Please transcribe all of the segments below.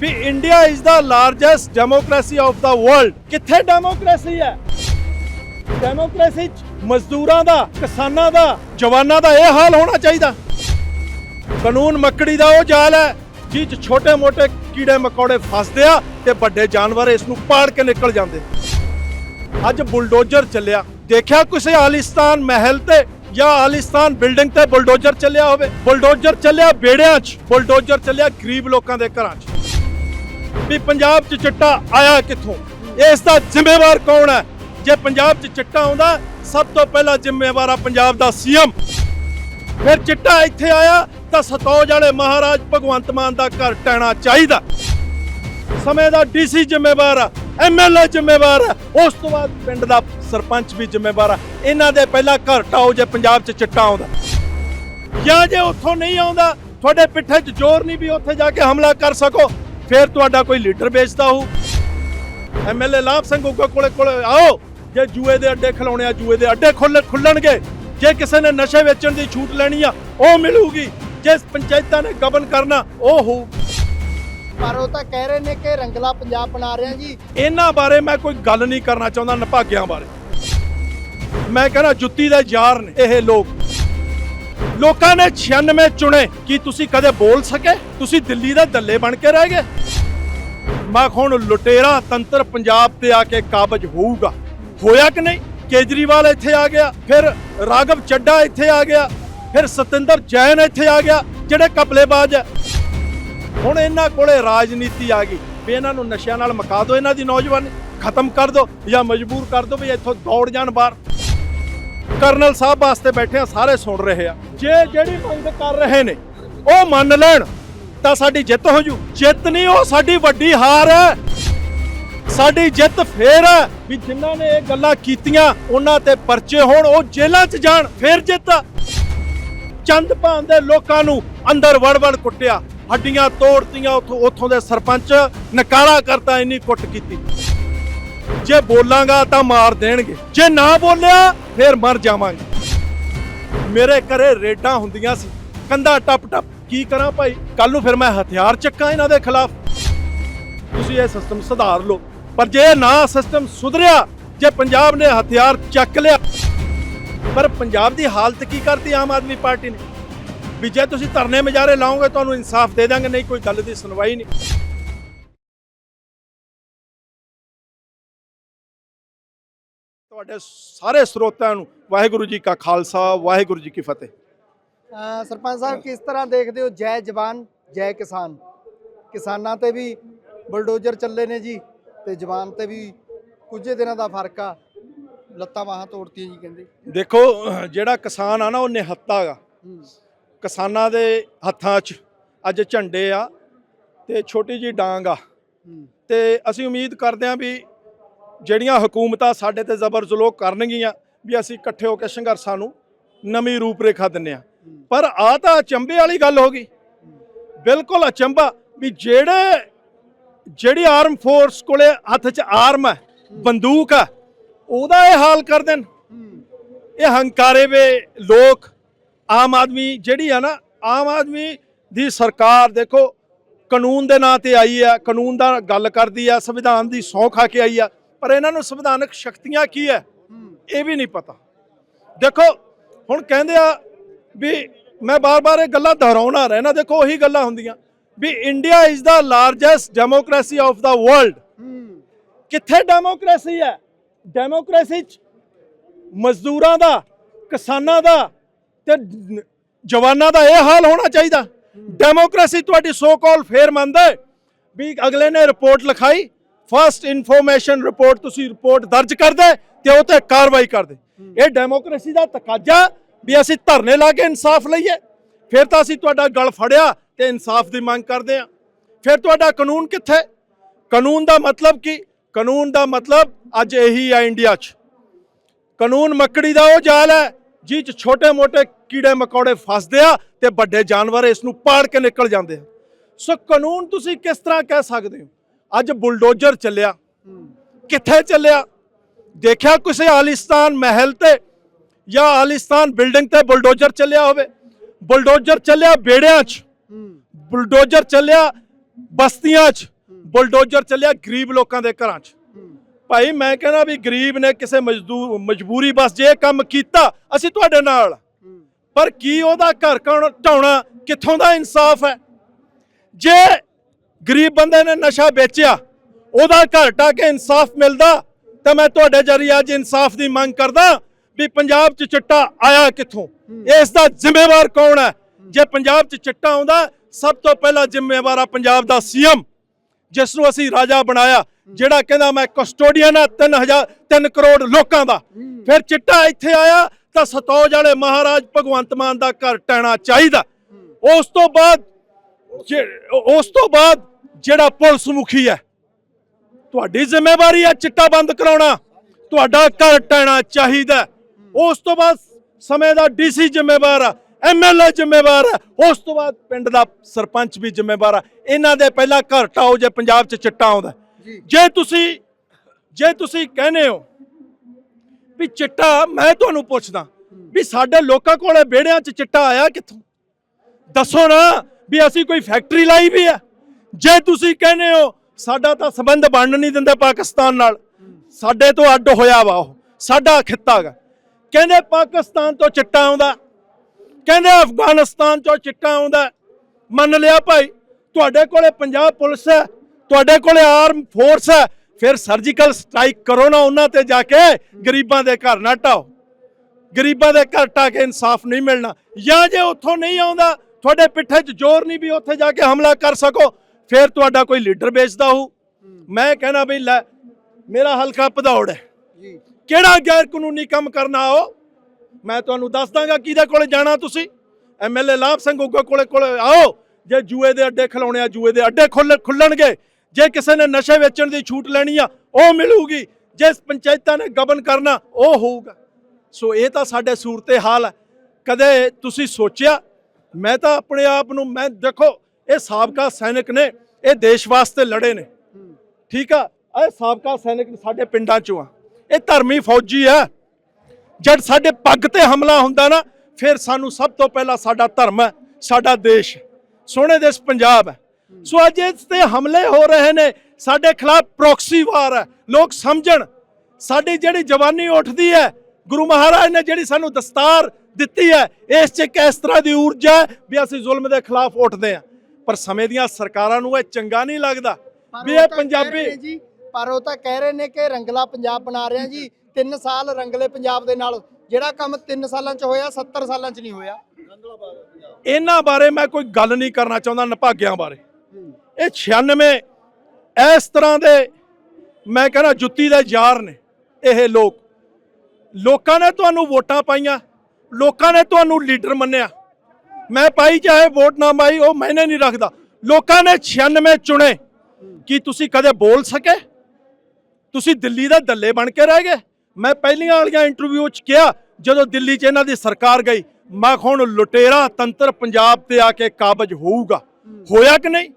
We India is the largest democracy of the world ਕਿੱਥੇ democracy ਹੈ? Democracy ਚ ਮਜ਼ਦੂਰਾਂ ਦਾ, ਕਿਸਾਨਾਂ ਦਾ, ਜਵਾਨਾਂ ਦਾ ਇਹ ਹਾਲ ਹੋਣਾ ਚਾਹੀਦਾ। ਕਾਨੂੰਨ ਮੱਕੜੀ ਦਾ ਉਹ ਜਾਲ ਹੈ ਜਿਸ ਚ ਛੋਟੇ-ਮੋਟੇ ਕੀੜੇ ਮਕੌੜੇ ਫਸਦੇ ਆ ਤੇ ਵੱਡੇ ਜਾਨਵਰ ਇਸ ਨੂੰ ਪਾੜ ਕੇ ਨਿਕਲ ਜਾਂਦੇ। ਅੱਜ ਬੁਲਡੋਜ਼ਰ ਚੱਲਿਆ। ਦੇਖਿਆ ਕਿਸੇ ਆਲਿਸਤਾਨ ਮਹਿਲ ਤੇ ਜਾਂ ਆਲਿਸਤਾਨ ਬਿਲਡਿੰਗ ਤੇ ਬੁਲਡੋਜ਼ਰ ਚੱਲਿਆ ਹੋਵੇ? ਬੁਲਡੋਜ਼ਰ ਚੱਲਿਆ ਬੇੜਿਆਂ 'ਚ। ਬੁਲਡੋਜ਼ਰ ਚੱਲਿਆ ਗਰੀਬ ਲੋਕਾਂ ਦੇ ਘਰਾਂ 'ਚ। ਵੀ ਪੰਜਾਬ 'ਚ ਚਿੱਟਾ ਆਇਆ ਕਿੱਥੋਂ? ਇਸ ਦਾ ਜ਼ਿੰਮੇਵਾਰ ਕੌਣ ਹੈ? ਜੇ ਪੰਜਾਬ 'ਚ ਚਿੱਟਾ ਆਉਂਦਾ, ਸਭ ਤੋਂ ਪਹਿਲਾਂ ਜ਼ਿੰਮੇਵਾਰ ਆ ਪੰਜਾਬ ਦਾ ਸੀਐਮ। ਫਿਰ ਚਿੱਟਾ ਇੱਥੇ ਆਇਆ, ਤਾਂ ਸਤੌਜ ਵਾਲੇ ਮਹਾਰਾਜ ਭਗਵੰਤ ਮਾਨ ਦਾ ਘਰ ਟਹਿਣਾ ਚਾਹੀਦਾ। ਸਮੇਂ ਦਾ ਡੀਸੀ ਜ਼ਿੰਮੇਵਾਰ ਆ ਐਮਐਲਏ ਜ਼ਿੰਮੇਵਾਰ ਆ, ਉਸ ਤੋਂ ਬਾਅਦ ਪਿੰਡ ਦਾ ਸਰਪੰਚ ਵੀ ਜ਼ਿੰਮੇਵਾਰ ਆ। ਇਹਨਾਂ ਦੇ ਪਹਿਲਾਂ ਘਰ ਟਾਓ ਜੇ ਪੰਜਾਬ 'ਚ ਚਿੱਟਾ ਆਉਂਦਾ। ਜਾਂ ਜੇ ਉੱਥੋਂ ਨਹੀਂ ਆਉਂਦਾ, ਤੁਹਾਡੇ ਪਿੱਠੇ 'ਚ ਜ਼ੋਰ ਨਹੀਂ ਵੀ ਉੱਥੇ ਜਾ ਕੇ ਹਮਲਾ ਕਰ ਸਕੋ। ਫਿਰ ਤੁਹਾਡਾ ਕੋਈ ਲੀਡਰ ਵੇਚਦਾ ਹੋਊ। ਐਮਐਲਏ ਲਾਭ ਸਿੰਘ ਉਗਾ ਕੋਲੇ ਕੋਲੇ ਆਓ ਜੇ ਜੂਏ ਦੇ ਅੱਡੇ ਖਲਾਉਣੇ ਆ ਜੂਏ ਦੇ ਅੱਡੇ ਖੁੱਲ ਖੁੱਲਣਗੇ ਜੇ ਕਿਸੇ ਨੇ ਨਸ਼ੇ ਵੇਚਣ ਦੀ ਛੂਟ ਲੈਣੀ ਆ ਉਹ ਮਿਲੂਗੀ। ਜੇ ਪੰਚਾਇਤਾਂ ਨੇ ਗਬਨ ਕਰਨਾ ਉਹ ਹੋਊ। ਪਰ ਉਹ ਤਾਂ ਕਹਿ ਰਹੇ ਨੇ ਕਿ ਰੰਗਲਾ ਪੰਜਾਬ ਬਣਾ ਰਹੇ ਆ ਜੀ। ਇਹਨਾਂ ਬਾਰੇ ਮੈਂ ਕੋਈ ਗੱਲ ਨਹੀਂ ਕਰਨਾ ਚਾਹੁੰਦਾ ਨਿਭਾਗਿਆਂ ਬਾਰੇ। ਮੈਂ ਕਹਿੰਦਾ ਜੁੱਤੀ ਦੇ ਯਾਰ ਨੇ ਇਹ ਲੋਕ। ਲੋਕਾਂ ਨੇ 96 ਚੁਣੇ। ਕੀ ਤੁਸੀਂ ਕਦੇ ਬੋਲ ਸਕੇ? ਤੁਸੀਂ ਦਿੱਲੀ ਦੇ ਦੱਲੇ ਬਣ ਕੇ ਰਹਿ ਗਏ? ਮੈਂ ਹੁਣ ਲੁਟੇਰਾ ਤੰਤਰ ਪੰਜਾਬ ਤੇ ਆ ਕੇ ਕਾਬਜ ਹੋਊਗਾ। ਹੋਇਆ ਕਿ ਨਹੀਂ? ਕੇਜਰੀਵਾਲ ਇੱਥੇ ਆ ਗਿਆ, ਫਿਰ ਰਾਘਵ ਚੱਡਾ ਇੱਥੇ ਆ ਗਿਆ, ਫਿਰ ਸਤਿੰਦਰ ਜੈਨ ਇੱਥੇ ਆ ਗਿਆ, ਜਿਹੜੇ ਕਪਲੇਬਾਜ਼ ਹੈ ਹੁਣ ਇਹਨਾਂ ਕੋਲੇ ਰਾਜਨੀਤੀ ਆ ਗਈ। ਵੀ ਇਹਨਾਂ ਨੂੰ ਨਸ਼ਿਆਂ ਨਾਲ ਮਕਾ ਦਿਓ ਇਹਨਾਂ ਦੀ ਨੌਜਵਾਨ, ਖਤਮ ਕਰ ਦਿਓ ਜਾਂ ਮਜਬੂਰ ਕਰ ਦਿਓ ਵੀ ਇੱਥੋਂ ਦੌੜ ਜਾਣ ਬਾਹਰ। ਕਰਨਲ ਸਾਹਿਬ ਵਾਸਤੇ ਬੈਠੇ ਆ, ਸਾਰੇ ਸੁਣ ਰਹੇ ਆ। ਜੇ ਜਿਹੜੀ ਮੰਗ ਕਰ ਰਹੇ ਨੇ, ਉਹ ਮੰਨ ਲੈਣ, ਤਾਂ ਸਾਡੀ ਜਿੱਤ ਹੋ ਜੂ। ਜਿੱਤ ਨਹੀਂ, ਉਹ ਸਾਡੀ ਵੱਡੀ ਹਾਰ ਹੈ। ਸਾਡੀ ਜਿੱਤ ਫੇਰ ਹੈ ਵੀ ਜਿਨ੍ਹਾਂ ਨੇ ਇਹ ਗੱਲਾਂ ਕੀਤੀਆਂ, ਉਹਨਾਂ ਤੇ ਪਰਚੇ ਹੋਣ, ਉਹ ਜੇਲ੍ਹਾਂ 'ਚ ਜਾਣ, ਫੇਰ ਜਿੱਤ। ਚੰਦ ਭਾਨ ਦੇ ਲੋਕਾਂ ਨੂੰ ਅੰਦਰ ਵੜ-ਵੜ ਕੁੱਟਿਆ। ਹੱਡੀਆਂ ਤੋੜਤੀਆਂ ਉੱਥੋਂ ਉੱਥੋਂ ਦੇ ਸਰਪੰਚ ਨਕਾਰਾ ਕਰਤਾ ਇੰਨੀ ਕੁੱਟ ਕੀਤੀ। ਜੇ ਬੋਲਾਂਗਾ ਤਾਂ ਮਾਰ ਦੇਣਗੇ। ਜੇ ਨਾ ਬੋਲਿਆ, ਫੇਰ ਮਰ ਜਾਵਾਂਗੇ। ਮੇਰੇ ਘਰੇ ਰੇਡਾਂ ਹੁੰਦੀਆਂ ਸੀ। ਕੰਧਾ ਟੱਪ ਟੱਪ। ਕੀ ਕਰਾਂ ਭਾਈ? ਕੱਲ ਨੂੰ ਫਿਰ ਮੈਂ ਹਥਿਆਰ ਚੱਕਾਂ ਇਹਨਾਂ ਦੇ ਖਿਲਾਫ। ਤੁਸੀਂ ਇਹ ਸਿਸਟਮ ਸੁਧਾਰ ਲਓ। ਪਰ ਜੇ ਨਾ ਸਿਸਟਮ ਸੁਧਰਿਆ, ਜੇ ਪੰਜਾਬ ਨੇ ਹਥਿਆਰ ਚੱਕ ਲਿਆ, ਪਰ ਪੰਜਾਬ ਦੀ ਹਾਲਤ ਕੀ ਕਰਤੀ ਆਮ ਆਦਮੀ ਪਾਰਟੀ ਨੇ? ਵੀ ਜੇ ਤੁਸੀਂ ਧਰਨੇ ਮਜਾਰੇ ਲਾਓਗੇ, ਤੁਹਾਨੂੰ ਇਨਸਾਫ ਦੇ ਦਾਂਗੇ ਨਹੀਂ, ਕੋਈ ਗੱਲ ਦੀ ਸੁਣਵਾਈ ਨਹੀਂ। ਤੁਹਾਡੇ ਸਾਰੇ ਸਰੋਤਿਆਂ ਨੂੰ ਵਾਹਿਗੁਰੂ ਜੀ ਕਾ ਖਾਲਸਾ ਵਾਹਿਗੁਰੂ ਜੀ ਕੀ ਫਤਿਹ। ਸਰਪੰਚ ਸਾਹਿਬ ਕਿਸ ਤਰ੍ਹਾਂ ਦੇਖਦੇ ਹੋ? ਜੈ ਜਵਾਨ ਜੈ ਕਿਸਾਨ। ਕਿਸਾਨਾਂ ਤੇ ਵੀ ਬਲਡੋਜ਼ਰ ਚੱਲੇ ਨੇ ਜੀ ਤੇ ਜਵਾਨ ਤੇ ਵੀ ਕੁਝ ਦਿਨਾਂ ਦਾ ਫ਼ਰਕ ਆ। ਲੱਤਾਂ ਬਾਹਾਂ ਤੋੜਤੀਆਂ ਜੀ ਕਹਿੰਦੇ। ਦੇਖੋ ਜਿਹੜਾ ਕਿਸਾਨ ਆ ਨਾ ਉਹ ਨਿਹੱਤਾ ਗਾ। ਹੂੰ, ਕਿਸਾਨਾਂ ਦੇ ਹੱਥਾਂ 'ਚ ਅੱਜ ਝੰਡੇ ਆ ਤੇ ਛੋਟੀ ਜੀ ਡਾਂਗ ਆ। ਤੇ ਅਸੀਂ ਉਮੀਦ ਕਰਦੇ ਹਾਂ ਵੀ ਜਿਹੜੀਆਂ ਹਕੂਮਤਾਂ ਸਾਡੇ ਤੇ ਜ਼ਬਰ ਜ਼ੁਲੋ ਕਰਨਗੀਆਂ ਵੀ ਅਸੀਂ ਇਕੱਠੇ ਹੋ ਕੇ ਸੰਘਰਸ਼ਾਂ ਨੂੰ ਨਵੀਂ ਰੂਪਰੇਖਾ ਦਿੰਨੇ ਆ ਪਰ ਆ ਤਾਂ ਅਚੰਭੇ ਵਾਲੀ ਗੱਲ ਹੋ ਗਈ। ਬਿਲਕੁਲ ਅਚੰਭਾ ਵੀ ਜਿਹੜੇ, ਜਿਹੜੀ ਆਰਮ ਫੋਰਸ ਕੋਲੇ ਹੱਥ 'ਚ ਆਰਮ ਹੈ, ਬੰਦੂਕ ਹੈ, ਉਹਦਾ ਇਹ ਹਾਲ ਕਰ ਦੇਣ। ਇਹ ਹੰਕਾਰੇ ਵੇ ਲੋਕ, ਆਮ ਆਦਮੀ ਜਿਹੜੀ ਆ ਨਾ, ਆਮ ਆਦਮੀ ਦੀ ਸਰਕਾਰ ਦੇਖੋ, ਕਾਨੂੰਨ ਦੇ ਨਾਂ ਤੇ ਆਈ ਆ, ਕਾਨੂੰਨ ਦਾ ਗੱਲ ਕਰਦੀ ਆ, ਸੰਵਿਧਾਨ ਦੀ ਸੌਂ ਖਾ ਕੇ ਆਈ ਆ। ਪਰ ਇਹਨਾਂ ਨੂੰ ਸੰਵਿਧਾਨਕ ਸ਼ਕਤੀਆਂ ਕੀ ਹੈ? ਇਹ ਵੀ ਨਹੀਂ ਪਤਾ। ਦੇਖੋ, ਹੁਣ ਕਹਿੰਦੇ ਆ ਵੀ ਮੈਂ ਬਾਰ-ਬਾਰ ਇਹ ਗੱਲਾਂ ਦੁਹਰਾਉਣਾ ਰਹਿਣਾ ਦੇਖੋ ਉਹੀ ਗੱਲਾਂ ਹੁੰਦੀਆਂ। ਵੀ India is the largest democracy of the world ਕਿੱਥੇ ਡੈਮੋਕ੍ਰੇਸੀ ਹੈ? ਡੈਮੋਕ੍ਰੇਸੀ ਚ ਮਜ਼ਦੂਰਾਂ ਦਾ, ਕਿਸਾਨਾਂ ਦਾ ਤੇ ਜਵਾਨਾਂ ਦਾ ਇਹ ਹਾਲ ਹੋਣਾ ਚਾਹੀਦਾ। ਡੈਮੋਕ੍ਰੇਸੀ ਤੁਹਾਡੀ ਸੋ ਕਾਲ ਫੇਰ ਮੰਨਦੇ। ਵੀ ਅਗਲੇ ਨੇ ਰਿਪੋਰਟ ਲਿਖਾਈ ਫਸਟ ਇਨਫੋਰਮੇਸ਼ਨ ਰਿਪੋਰਟ ਤੁਸੀਂ ਰਿਪੋਰਟ ਦਰਜ ਕਰਦੇ ਤੇ ਉਹ ਤੇ ਕਾਰਵਾਈ ਕਰਦੇ। ਇਹ ਡੈਮੋਕ੍ਰੇਸੀ ਦਾ ਤਕਾਜ਼ਾ ਵੀ ਅਸੀਂ ਧਰਨੇ ਲਾ ਕੇ ਇਨਸਾਫ ਲਈਏ। ਫਿਰ ਤਾਂ ਅਸੀਂ ਤੁਹਾਡਾ ਗਲ ਫੜਿਆ ਤੇ ਇਨਸਾਫ ਦੀ ਮੰਗ ਕਰਦੇ ਹਾਂ। ਫਿਰ ਤੁਹਾਡਾ ਕਾਨੂੰਨ ਕਿੱਥੇ? ਕਾਨੂੰਨ ਦਾ ਮਤਲਬ ਕੀ? ਕਾਨੂੰਨ ਦਾ ਮਤਲਬ ਅੱਜ ਇਹੀ ਆ ਇੰਡੀਆ 'ਚ। ਕਾਨੂੰਨ ਮੱਕੜੀ ਦਾ ਉਹ ਜਾਲ ਹੈ ਜਿਹ 'ਚ ਛੋਟੇ-ਮੋਟੇ ਕੀੜੇ ਮਕੌੜੇ ਫਸਦੇ ਆ ਤੇ ਵੱਡੇ ਜਾਨਵਰ ਇਸ ਨੂੰ ਪਾੜ ਕੇ ਨਿਕਲ ਜਾਂਦੇ ਆ। ਸੋ ਕਾਨੂੰਨ ਤੁਸੀਂ ਕਿਸ ਤਰ੍ਹਾਂ ਕਹਿ ਸਕਦੇ ਹੋ? ਅੱਜ ਬੁਲਡੋਜ਼ਰ ਚੱਲਿਆ। ਕਿੱਥੇ ਚੱਲਿਆ? ਦੇਖਿਆ ਕਿਸੇ ਆਲਿਸਤਾਨ ਮਹਿਲ ਤੇ ਜਾਂ ਆਲਿਸਤਾਨ ਬਿਲਡਿੰਗ ਤੇ ਬੁਲਡੋਜ਼ਰ ਚੱਲਿਆ ਹੋਵੇ? ਬੁਲਡੋਜ਼ਰ ਚੱਲਿਆ ਬੇੜਿਆਂ 'ਚ। ਬੁਲਡੋਜ਼ਰ ਚੱਲਿਆ ਬਸਤੀਆਂ 'ਚ। ਬੁਲਡੋਜ਼ਰ ਚੱਲਿਆ ਗਰੀਬ ਲੋਕਾਂ ਦੇ ਘਰਾਂ 'ਚ। ਭਾਈ, ਮੈਂ ਕਹਿੰਦਾ ਵੀ ਗਰੀਬ ਨੇ ਕਿਸੇ ਮਜ਼ਦੂਰ ਮਜਬੂਰੀ ਬਸ ਜੇ ਕੰਮ ਕੀਤਾ, ਅਸੀਂ ਤੁਹਾਡੇ ਨਾਲ। ਪਰ ਕੀ ਉਹਦਾ ਘਰ ਕੌਣ ਢਾਉਣਾ? ਕਿੱਥੋਂ ਦਾ ਇਨਸਾਫ ਹੈ? ਜੇ ਗਰੀਬ ਬੰਦੇ ਨੇ ਨਸ਼ਾ ਵੇਚਿਆ, ਉਹਦਾ ਘਰ ਢਾ ਕੇ ਇਨਸਾਫ ਮਿਲਦਾ, ਤਾਂ ਮੈਂ ਤੁਹਾਡੇ ਜਰੀਏ ਅੱਜ ਇਨਸਾਫ ਦੀ ਮੰਗ ਕਰਦਾ ਵੀ ਪੰਜਾਬ 'ਚ ਚਿੱਟਾ ਆਇਆ ਕਿੱਥੋਂ? ਇਸ ਦਾ ਜ਼ਿੰਮੇਵਾਰ ਕੌਣ ਹੈ? ਜੇ ਪੰਜਾਬ 'ਚ ਚਿੱਟਾ ਆਉਂਦਾ, ਸਭ ਤੋਂ ਪਹਿਲਾਂ ਜ਼ਿੰਮੇਵਾਰ ਆ ਪੰਜਾਬ ਦਾ ਸੀਐਮ, ਜਿਸ ਨੂੰ ਅਸੀਂ ਰਾਜਾ ਬਣਾਇਆ, ਜਿਹੜਾ ਕਹਿੰਦਾ ਮੈਂ ਕਸਟੋਡੀਅਨ ਆ 3000 3 ਕਰੋੜ ਲੋਕਾਂ ਦਾ। ਫਿਰ ਚਿੱਟਾ ਇੱਥੇ ਆਇਆ, ਤਾਂ ਸਤੌਜ ਵਾਲੇ ਮਹਾਰਾਜ ਭਗਵੰਤ ਮਾਨ ਦਾ ਘਰ ਟਹਿਣਾ ਚਾਹੀਦਾ। ਉਸ ਤੋਂ ਬਾਅਦ ਉਸ ਤੋਂ ਬਾਅਦ ਜਿਹੜਾ ਪੁਲਿਸ ਮੁਖੀ ਹੈ ਤੁਹਾਡੀ ਜ਼ਿੰਮੇਵਾਰੀ ਹੈ ਚਿੱਟਾ ਬੰਦ ਕਰਾਉਣਾ ਤੁਹਾਡਾ ਘਰ ਟਹਿਣਾ ਚਾਹੀਦਾ। ਉਸ ਤੋਂ ਬਾਅਦ ਸਮੇਂ ਦਾ ਡੀਸੀ ਜ਼ਿੰਮੇਵਾਰ ਆ ਐਮਐਲਏ ਜ਼ਿੰਮੇਵਾਰ ਹੈ ਉਸ ਤੋਂ ਬਾਅਦ ਪਿੰਡ ਦਾ ਸਰਪੰਚ ਵੀ ਜ਼ਿੰਮੇਵਾਰ ਆ। ਇਹਨਾਂ ਦੇ ਪਹਿਲਾਂ ਘਰ ਟਾਓ ਜੇ ਪੰਜਾਬ 'ਚ ਚਿੱਟਾ ਆਉਂਦਾ ਜੀ। ਜੇ ਤੁਸੀਂ ਜੇ ਤੁਸੀਂ ਕਹਿੰਦੇ ਹੋ ਵੀ ਚਿੱਟਾ ਮੈਂ ਤੁਹਾਨੂੰ ਪੁੱਛਦਾ ਵੀ ਸਾਡੇ ਲੋਕਾਂ ਕੋਲੇ ਵਿਹੜਿਆਂ 'ਚ ਚਿੱਟਾ ਆਇਆ ਕਿੱਥੋਂ? ਦੱਸੋ ਨਾ। ਵੀ ਅਸੀਂ ਕੋਈ ਫੈਕਟਰੀ ਲਾਈ ਵੀ ਹੈ। ਜੇ ਤੁਸੀਂ ਕਹਿੰਦੇ ਹੋ, ਸਾਡਾ ਤਾਂ ਸੰਬੰਧ ਬਣਨ ਨਹੀਂ ਦਿੰਦੇ ਪਾਕਿਸਤਾਨ ਨਾਲ। ਸਾਡੇ ਤੋਂ ਅੱਡ ਹੋਇਆ ਵਾ ਉਹ। ਸਾਡਾ ਖਿੱਤਾ ਗਾ ਕਹਿੰਦੇ ਪਾਕਿਸਤਾਨ ਤੋਂ ਚਿੱਟਾ ਆਉਂਦਾ। ਕਹਿੰਦੇ ਅਫਗਾਨਿਸਤਾਨ ਤੋਂ ਚਿੱਟਾ ਆਉਂਦਾ। ਮੰਨ ਲਿਆ ਭਾਈ, ਤੁਹਾਡੇ ਕੋਲੇ ਪੰਜਾਬ ਪੁਲਿਸ ਹੈ, ਤੁਹਾਡੇ ਕੋਲੇ ਆਰਮ ਫੋਰਸ ਹੈ, ਫਿਰ ਸਰਜੀਕਲ ਸਟ੍ਰਾਈਕ ਕਰੋ ਨਾ ਉਹਨਾਂ ਤੇ ਜਾ ਕੇ ਗਰੀਬਾਂ ਦੇ ਘਰ ਨਾ ਢਾਓ। ਗਰੀਬਾਂ ਦੇ ਘਰ ਟਾ ਕੇ ਇਨਸਾਫ ਨਹੀਂ ਮਿਲਣਾ। ਜਾਂ ਜੇ ਉੱਥੋਂ ਨਹੀਂ ਆਉਂਦਾ ਤੁਹਾਡੇ ਪਿੱਠੇ 'ਚ ਜ਼ੋਰ ਨਹੀਂ ਵੀ ਉੱਥੇ ਜਾ ਕੇ ਹਮਲਾ ਕਰ ਸਕੋ ਫਿਰ ਤੁਹਾਡਾ ਕੋਈ ਲੀਡਰ ਵੇਚਦਾ ਹੋਊ। ਮੈਂ ਕਹਿਣਾ ਵੀ ਲੈ ਮੇਰਾ ਹਲਕਾ ਭਦੌੜ ਹੈ। ਜੀ। ਕਿਹੜਾ ਗੈਰ ਕਾਨੂੰਨੀ ਕੰਮ ਕਰਨਾ ਆਓ? ਮੈਂ ਤੁਹਾਨੂੰ ਦੱਸ ਦਾਂਗਾ ਕਿਹਦੇ ਕੋਲੇ ਜਾਣਾ ਤੁਸੀਂ? ਐਮਐਲਏ ਲਾਭ ਸਿੰਘ ਉਗਾ ਕੋਲੇ ਕੋਲੇ ਆਓ। ਜੇ ਜੂਏ ਦੇ ਅੱਡੇ ਖਿਲਾਉਣੇ ਆ ਜੂਏ ਦੇ ਅੱਡੇ ਖੁੱਲ ਖੁੱਲਣਗੇ। ਜੇ ਕਿਸੇ ਨੇ ਨਸ਼ੇ ਵੇਚਣ ਦੀ ਛੂਟ ਲੈਣੀ ਆ ਉਹ ਮਿਲੂਗੀ। ਜੇ ਪੰਚਾਇਤਾਂ ਨੇ ਗਬਨ ਕਰਨਾ ਉਹ ਹੋਊਗਾ। ਸੋ ਇਹ ਤਾਂ ਸਾਡੇ ਸੂਰਤੇ ਹਾਲ ਹੈ। ਕਦੇ ਤੁਸੀਂ ਸੋਚਿਆ ਮੈਂ ਤਾਂ ਆਪਣੇ ਆਪ ਨੂੰ, ਮੈਂ ਦੇਖੋ, ਇਹ ਸਾਬਕਾ ਸੈਨਿਕ ਨੇ, ਇਹ ਦੇਸ਼ ਵਾਸਤੇ ਲੜੇ ਨੇ। ਠੀਕ ਆ? ਇਹ ਸਾਬਕਾ ਸੈਨਿਕ ਸਾਡੇ ਪਿੰਡਾਂ ਚੋਂ ਆ। ਇਹ ਧਰਮੀ ਫੌਜੀ ਆ। ਜਦ ਸਾਡੇ ਪੱਗ ਤੇ ਹਮਲਾ ਹੁੰਦਾ ਨਾ, ਫਿਰ ਸਾਨੂੰ ਸਭ ਤੋਂ ਪਹਿਲਾਂ ਸਾਡਾ ਧਰਮ ਹੈ, ਸਾਡਾ ਦੇਸ਼। ਸੋਹਣੇ ਦੇਸ਼ ਪੰਜਾਬ ਹੈ। ਸੋ ਅੱਜ ਇਸ ਤੇ ਹਮਲੇ ਹੋ ਰਹੇ ਨੇ, ਸਾਡੇ ਖਿਲਾਫ ਪ੍ਰੋਕਸੀ ਵਾਰ ਹੈ। ਲੋਕ ਸਮਝਣ, ਸਾਡੀ ਜਿਹੜੀ ਜਵਾਨੀ ਉੱਠਦੀ ਹੈ, ਗੁਰੂ ਮਹਾਰਾਜ ਨੇ ਜਿਹੜੀ ਸਾਨੂੰ ਦਸਤਾਰ ਦਿੱਤੀ ਹੈ। ਇਸ 'ਚ ਇੱਕ ਇਸ ਤਰ੍ਹਾਂ ਦੀ ਊਰਜਾ ਵੀ ਅਸੀਂ ਜ਼ੁਲਮ ਦੇ ਖਿਲਾਫ ਉੱਠਦੇ ਹਾਂ। ਪਰ ਸਮੇਂ ਦੀਆਂ ਸਰਕਾਰਾਂ ਨੂੰ ਇਹ ਚੰਗਾ ਨਹੀਂ ਲੱਗਦਾ ਵੀ ਇਹ ਪੰਜਾਬੀ ਪਰ ਉਹ ਤਾਂ ਕਹਿ ਰਹੇ ਨੇ ਕਿ ਰੰਗਲਾ ਪੰਜਾਬ ਬਣਾ ਰਹੇ ਆ ਜੀ। 3 ਸਾਲ ਰੰਗਲੇ ਪੰਜਾਬ ਦੇ ਨਾਲ। ਜਿਹੜਾ ਕੰਮ 3 ਸਾਲਾਂ ਚ ਹੋਇਆ 70 ਸਾਲਾਂ ਚ ਨਹੀਂ ਹੋਇਆ। ਇਹਨਾਂ ਬਾਰੇ ਮੈਂ ਕੋਈ ਗੱਲ ਨਹੀਂ ਕਰਨਾ ਚਾਹੁੰਦਾ ਨਿਭਾਗਿਆਂ ਬਾਰੇ। ਇਹ 96 ਇਸ ਤਰ੍ਹਾਂ ਦੇ ਮੈਂ ਕਹਿੰਦਾ ਜੁੱਤੀ ਦੇ ਯਾਰ ਨੇ ਇਹ ਲੋਕ। ਲੋਕਾਂ ਨੇ ਤੁਹਾਨੂੰ ਵੋਟਾਂ ਪਾਈਆਂ। ਲੋਕਾਂ ਨੇ ਤੁਹਾਨੂੰ ਲੀਡਰ ਮੰਨਿਆ। ਮੈਂ ਪਾਈ ਚਾਹੇ ਵੋਟ ਨਾ ਪਾਈ, ਉਹ ਮੈਨੇ ਨਹੀਂ ਰੱਖਦਾ। ਲੋਕਾਂ ਨੇ 96 ਚੁਣੇ। ਕੀ ਤੁਸੀਂ ਕਦੇ ਬੋਲ ਸਕੇ? ਤੁਸੀਂ ਦਿੱਲੀ ਦਾ ਦੱਲੇ ਬਣ ਕੇ ਰਹਿ ਗਏ। ਮੈਂ ਪਹਿਲੀਆਂ ਵਾਲੀਆਂ ਇੰਟਰਵਿਊ 'ਚ ਕਿਹਾ, ਜਦੋਂ ਦਿੱਲੀ 'ਚ ਇਹਨਾਂ ਦੀ ਸਰਕਾਰ ਗਈ, ਮੈਂ ਹੁਣ ਲੁਟੇਰਾ ਤੰਤਰ ਪੰਜਾਬ ਤੇ ਆ ਕੇ ਕਾਬਜ ਹੋਊਗਾ। ਹੋਇਆ ਕਿ ਨਹੀਂ?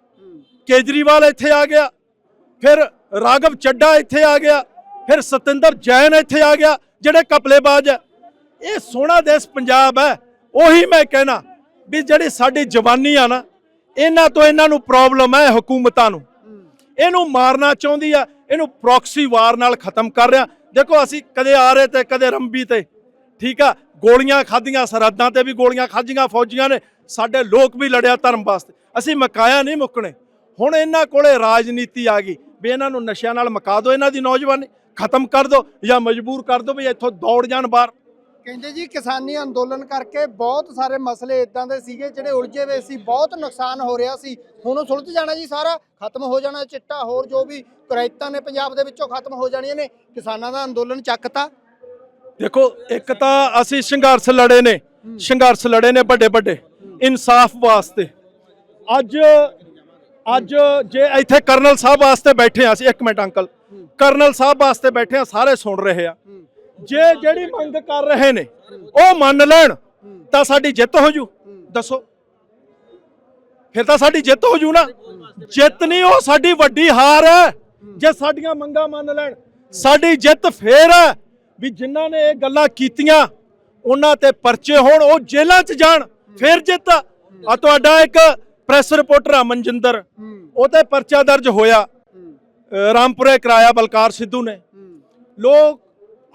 ਕੇਜਰੀਵਾਲ ਇੱਥੇ ਆ ਗਿਆ। ਫਿਰ ਰਾਘਵ ਚੱਡਾ ਇੱਥੇ ਆ ਗਿਆ। ਫਿਰ ਸਤਿੰਦਰ ਜੈਨ ਇੱਥੇ ਆ ਗਿਆ, ਜਿਹੜੇ ਕਪਲੇਬਾਜ਼ ਹੈ ਇਹ ਸੋਹਣਾ ਦੇਸ਼ ਪੰਜਾਬ ਹੈ, ਉਹੀ ਮੈਂ ਕਹਿਣਾ ਵੀ ਜਿਹੜੀ ਸਾਡੀ ਜਵਾਨੀ ਆ ਨਾ, ਇਹਨਾਂ ਤੋਂ ਇਹਨਾਂ ਨੂੰ ਪ੍ਰੋਬਲਮ ਹੈ ਹਕੂਮਤਾਂ ਨੂੰ। ਇਹਨੂੰ ਮਾਰਨਾ ਚਾਹੁੰਦੀ ਆ, ਇਹਨੂੰ ਪ੍ਰੋਕਸੀ ਵਾਰ ਨਾਲ ਖਤਮ ਕਰ ਰਿਹਾ। ਦੇਖੋ ਅਸੀਂ ਕਦੇ ਆ ਰਹੇ ਤੇ ਕਦੇ ਰੰਬੀ ਤੇ, ਠੀਕ ਆ? ਗੋਲੀਆਂ ਖਾਧੀਆਂ, ਸਰਹੱਦਾਂ ਤੇ ਵੀ ਗੋਲੀਆਂ ਖਾਧੀਆਂ, ਫੌਜੀਆਂ ਨੇ, ਸਾਡੇ ਲੋਕ ਵੀ ਲੜਿਆ ਧਰਮ ਵਾਸਤੇ। ਅਸੀਂ ਮਕਾਇਆ ਨਹੀਂ ਮੁੱਕਣੇ। ਹੁਣ ਇਹਨਾਂ ਕੋਲੇ ਰਾਜਨੀਤੀ ਆ ਗਈ ਵੀ ਇਹਨਾਂ ਨੂੰ ਨਸ਼ਿਆਂ ਨਾਲ ਮਕਾ ਦਿਓ, ਇਹਨਾਂ ਦੀ ਨੌਜਵਾਨੀ। ਖਤਮ ਕਰ ਦਿਓ ਜਾਂ ਮਜਬੂਰ ਕਰ ਦਿਓ ਵੀ ਇੱਥੋਂ ਦੌੜ ਜਾਣ ਬਾਹਰ। ਕਹਿੰਦੇ ਜੀ ਕਿਸਾਨੀ ਅੰਦੋਲਨ ਕਰਕੇ ਬਹੁਤ ਸਾਰੇ ਮਸਲੇ ਇਦਾਂ ਦੇ ਸੀਗੇ ਜਿਹੜੇ ਉਲਝੇ ਹੋਏ ਸੀ, ਬਹੁਤ ਨੁਕਸਾਨ ਹੋ ਰਿਹਾ ਸੀ। ਹੁਣ ਉਹ ਸੁਲਝ ਜਾਣਾ ਜੀ ਸਾਰਾ, ਖਤਮ ਹੋ ਜਾਣਾ ਚਿੱਟਾ, ਹੋਰ ਜੋ ਵੀ ਕੁਰੈਤਾਂ ਨੇ ਪੰਜਾਬ ਦੇ ਵਿੱਚੋਂ ਖਤਮ ਹੋ ਜਾਣੀਆਂ ਨੇ, ਕਿਸਾਨਾਂ ਦਾ ਅੰਦੋਲਨ ਚੱਕਤਾ। ਦੇਖੋ, ਇੱਕ ਤਾਂ ਅਸੀਂ ਸੰਘਰਸ਼ ਲੜੇ ਨੇ, ਸੰਘਰਸ਼ ਲੜੇ ਨੇ ਵੱਡੇ ਵੱਡੇ, ਇਨਸਾਫ ਵਾਸਤੇ। ਅੱਜ ਅੱਜ ਜੇ ਇੱਥੇ ਕਰਨਲ ਸਾਹਿਬ ਵਾਸਤੇ ਬੈਠੇ ਆ ਅਸੀਂ, ਇੱਕ ਮਿੰਟ ਅੰਕਲ, ਕਰਨਲ ਸਾਹਿਬ ਵਾਸਤੇ ਬੈਠੇ ਆ ਸਾਰੇ ਸੁਣ ਰਹੇ ਆ। ਜੇ ਜਿਹੜੀ ਮੰਗ ਕਰ ਰਹੇ ਨੇ, ਉਹ ਮੰਨ ਲੈਣ, ਤਾਂ ਸਾਡੀ ਜਿੱਤ ਹੋ ਜੂ। ਦੱਸੋ। ਫਿਰ ਤਾਂ ਸਾਡੀ ਜਿੱਤ ਹੋ ਜੂ ਨਾ। ਜਿੱਤ ਨਹੀਂ, ਉਹ ਸਾਡੀ ਵੱਡੀ ਹਾਰ ਹੈ। ਜੇ ਸਾਡੀਆਂ ਮੰਗਾਂ ਮੰਨ ਲੈਣ, ਸਾਡੀ ਜਿੱਤ ਫੇਰ ਹੈ। ਵੀ ਜਿਨ੍ਹਾਂ ਨੇ ਇਹ ਗੱਲਾਂ ਕੀਤੀਆਂ, ਉਹਨਾਂ ਤੇ ਪਰਚੇ ਹੋਣ, ਉਹ ਜੇਲ੍ਹਾਂ 'ਚ ਜਾਣ, ਫੇਰ ਜਿੱਤ। ਆ ਤੁਹਾਡਾ ਇੱਕ ਪ੍ਰੈਸ ਰਿਪੋਰਟਰ ਆ, ਮਨਜਿੰਦਰ। ਉਹ ਤੇ ਪਰਚਾ ਦਰਜ ਹੋਇਆ। ਰਾਮਪੁਰੇ ਕਰਾਇਆ ਬਲਕਾਰ ਸਿੱਧੂ ਨੇ। ਲੋਕ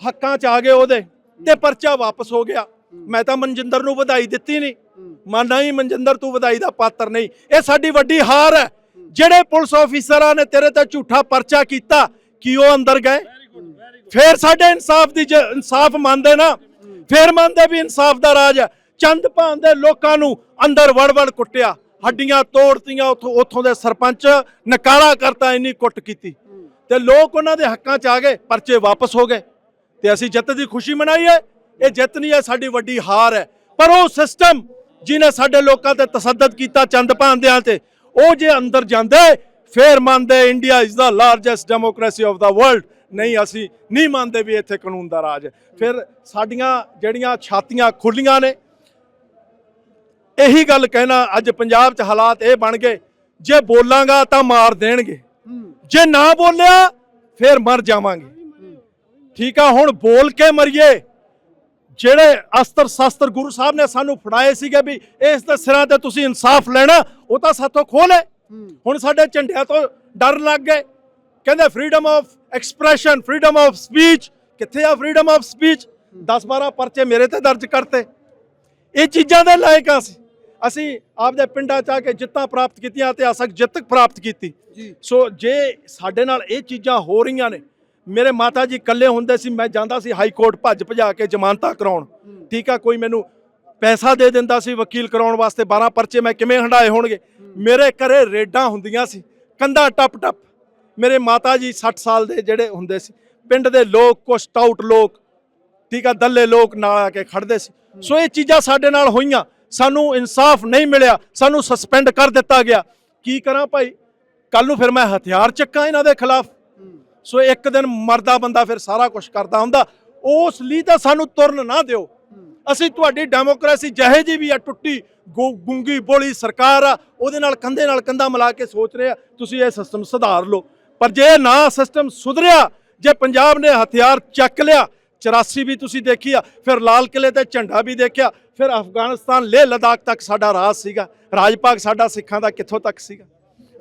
ਹੱਕਾਂ ਚ ਆ ਗਏ ਉਹਦੇ ਤੇ ਪਰਚਾ ਵਾਪਸ ਹੋ ਗਿਆ। ਮੈਂ ਤਾਂ ਮਨਜਿੰਦਰ ਨੂੰ ਵਧਾਈ ਦਿੱਤੀ ਨਹੀਂ। ਹੂੰ ਮੈਂ ਨਹੀਂ ਮਨਜਿੰਦਰ ਤੂੰ ਵਧਾਈ ਦਾ ਪਾਤਰ ਨਹੀਂ। ਇਹ ਸਾਡੀ ਵੱਡੀ ਹਾਰ ਹੈ। ਜਿਹੜੇ ਪੁਲਿਸ ਆਫੀਸਰਾਂ ਨੇ ਤੇਰੇ ਤੇ ਝੂਠਾ ਪਰਚਾ ਕੀਤਾ, ਕਿ ਉਹ ਅੰਦਰ ਗਏ? ਫੇਰ ਸਾਡੇ ਇਨਸਾਫ ਦੀ ਜੇ ਇਨਸਾਫ ਮੰਨਦੇ ਨਾ। ਫੇਰ ਮੰਨਦੇ ਵੀ ਇਨਸਾਫ ਦਾ ਰਾਜ ਹੈ। ਚੰਦ ਭਾਨ ਦੇ ਲੋਕਾਂ ਨੂੰ ਅੰਦਰ ਵੜ-ਵੜ ਕੁੱਟਿਆ। ਹੱਡੀਆਂ ਤੋੜਤੀਆਂ, ਉਥੋਂ ਉਥੋਂ ਦੇ ਸਰਪੰਚ ਨਕਾਰਾ ਕਰਤਾ, ਇੰਨੀ ਕੁੱਟ ਕੀਤੀ। ਤੇ ਲੋਕ ਉਹਨਾਂ ਦੇ ਹੱਕਾਂ 'ਚ ਆ ਗਏ, ਪਰਚੇ ਵਾਪਸ ਹੋ ਗਏ। ਤੇ ਅਸੀਂ ਜਿੱਤ ਦੀ ਖੁਸ਼ੀ ਮਨਾਈ ਹੈ। ਇਹ ਜਿੱਤ ਨਹੀਂ ਹੈ ਸਾਡੀ ਵੱਡੀ ਹਾਰ ਹੈ। ਪਰ ਉਹ ਸਿਸਟਮ ਜਿਹਨੇ ਸਾਡੇ ਲੋਕਾਂ ਤੇ ਤਸੱਦਦ ਕੀਤਾ ਚੰਦ ਭਾਂਦਿਆਂ ਤੇ ਉਹ ਜੇ ਅੰਦਰ ਜਾਂਦੇ ਫੇਰ ਮੰਨਦੇ India is the largest democracy of the world ਨਹੀਂ ਅਸੀਂ ਨਹੀਂ ਮੰਨਦੇ ਵੀ ਇੱਥੇ ਕਾਨੂੰਨ ਦਾ ਰਾਜ ਫਿਰ ਸਾਡੀਆਂ ਜਿਹੜੀਆਂ ਛਾਤੀਆਂ ਖੁੱਲੀਆਂ ਨੇ ਇਹੀ ਗੱਲ ਕਹਿਣਾ ਅੱਜ ਪੰਜਾਬ 'ਚ ਹਾਲਾਤ ਇਹ ਬਣ ਗਏ ਜੇ ਬੋਲਾਂਗਾ ਤਾਂ ਮਾਰ ਦੇਣਗੇ। ਜੇ ਨਾ ਬੋਲਿਆ ਫਿਰ ਮਰ ਜਾਵਾਂਗੇ। ਠੀਕ ਆ ਹੁਣ ਬੋਲ ਕੇ ਮਰੀਏ। ਜਿਹੜੇ ਅਸਤਰ ਸ਼ਸਤਰ ਗੁਰੂ ਸਾਹਿਬ ਨੇ ਸਾਨੂੰ ਫੜਾਏ ਸੀਗੇ ਵੀ ਇਸ ਦੇ ਸਿਰਾਂ ਤੇ ਤੁਸੀਂ ਇਨਸਾਫ ਲੈਣਾ ਉਹ ਤਾਂ ਸਾਥੋਂ ਖੋਲੇ ਹੁਣ ਸਾਡੇ ਝੰਡਿਆਂ ਤੋਂ ਡਰ ਲੱਗ ਗਏ। ਕਹਿੰਦੇ freedom of expression freedom of speech ਕਿੱਥੇ ਆ ਫਰੀडम ਆਫ ਸਪੀਚ 10 12 ਪਰਚੇ ਮੇਰੇ ਤੇ ਦਰਜ ਕਰਤੇ। ਇਹ ਚੀਜ਼ਾਂ ਦੇ ਲਾਇਕ ਆ ਸੀ ਅਸੀਂ ਆਪਦੇ ਪਿੰਡਾਂ ਚ ਆ ਕੇ ਜਿੱਤਾਂ ਪ੍ਰਾਪਤ ਕੀਤੀਆਂ ਇਤਿਹਾਸਕ ਜਿੱਤ ਪ੍ਰਾਪਤ ਕੀਤੀ। ਸੋ ਜੇ ਸਾਡੇ ਨਾਲ ਇਹ ਚੀਜ਼ਾਂ ਹੋ ਰਹੀਆਂ ਨੇ ਮੇਰੇ ਮਾਤਾ ਜੀ ਇਕੱਲੇ ਹੁੰਦੇ ਸੀ, ਮੈਂ ਜਾਂਦਾ ਸੀ ਹਾਈ ਕੋਰਟ ਭੱਜ ਭਜਾ ਕੇ ਜ਼ਮਾਨਤਾਂ ਕਰਾਉਣ। ਠੀਕ ਆ, ਕੋਈ ਮੈਨੂੰ ਪੈਸਾ ਦੇ ਦਿੰਦਾ ਸੀ ਵਕੀਲ ਕਰਾਉਣ ਵਾਸਤੇ 12 ਪਰਚੇ ਮੈਂ ਕਿਵੇਂ ਹੰਡਾਏ ਹੋਣਗੇ? ਮੇਰੇ ਘਰੇ ਰੇਡਾਂ ਹੁੰਦੀਆਂ ਸੀ, ਕੰਧਾ ਟੱਪ ਟੱਪ। ਮੇਰੇ ਮਾਤਾ ਜੀ 60 ਸਾਲ ਦੇ ਜਿਹੜੇ ਹੁੰਦੇ ਸੀ, ਪਿੰਡ ਦੇ ਲੋਕ, ਕੁਛ ਟਾਊਟ ਲੋਕ, ਠੀਕ ਆ, ਦੱਲੇ ਲੋਕ ਨਾਲ ਆ ਕੇ ਖੜਦੇ ਸੀ। ਸੋ ਇਹ ਚੀਜ਼ਾਂ ਸਾਡੇ ਨਾਲ ਹੋਈਆਂ, ਸਾਨੂੰ ਇਨਸਾਫ ਨਹੀਂ ਮਿਲਿਆ, ਸਾਨੂੰ ਸਸਪੈਂਡ ਕਰ ਦਿੱਤਾ ਗਿਆ। ਕੀ ਕਰਾਂ ਭਾਈ? ਕੱਲ ਨੂੰ ਫਿਰ ਮੈਂ ਹਥਿਆਰ ਚੱਕਾਂ ਇਹਨਾਂ ਦੇ ਖਿਲਾਫ। ਸੋ ਇੱਕ ਦਿਨ ਮਰਦਾ ਬੰਦਾ ਫਿਰ ਸਾਰਾ ਕੁਝ ਕਰਦਾ ਹੁੰਦਾ। ਉਸ ਲਈ ਤਾਂ ਸਾਨੂੰ ਤੁਰਨ ਨਾ ਦਿਓ। ਅਸੀਂ ਤੁਹਾਡੀ ਡੈਮੋਕ੍ਰੇਸੀ ਜਿਹੇ ਜੀ ਵੀ ਆ, ਟੁੱਟੀ, ਗੁ- ਗੁੰਗੀ ਬੋਲੀ ਸਰਕਾਰ ਆ, ਉਹਦੇ ਨਾਲ ਕੰਧੇ ਨਾਲ ਕੰਧਾ ਮਿਲਾ ਕੇ ਸੋਚ ਰਹੇ ਆ, ਤੁਸੀਂ ਇਹ ਸਿਸਟਮ ਸੁਧਾਰ ਲਓ। ਪਰ ਜੇ ਨਾ ਸਿਸਟਮ ਸੁਧਰਿਆ, ਜੇ ਪੰਜਾਬ ਨੇ ਹਥਿਆਰ ਚੱਕ ਲਿਆ 84 ਵੀ ਤੁਸੀਂ ਦੇਖੀ ਆ, ਫਿਰ ਲਾਲ ਕਿਲੇ ਤੇ ਝੰਡਾ ਵੀ ਦੇਖਿਆ, ਫਿਰ ਅਫਗਾਨਿਸਤਾਨ ਲੇਹ ਲਦਾਖ ਤੱਕ ਸਾਡਾ ਰਾਜ ਸੀਗਾ ਰਾਜਪਾਗ ਸਾਡਾ ਸਿੱਖਾਂ ਦਾ ਕਿੱਥੋਂ ਤੱਕ ਸੀਗਾ?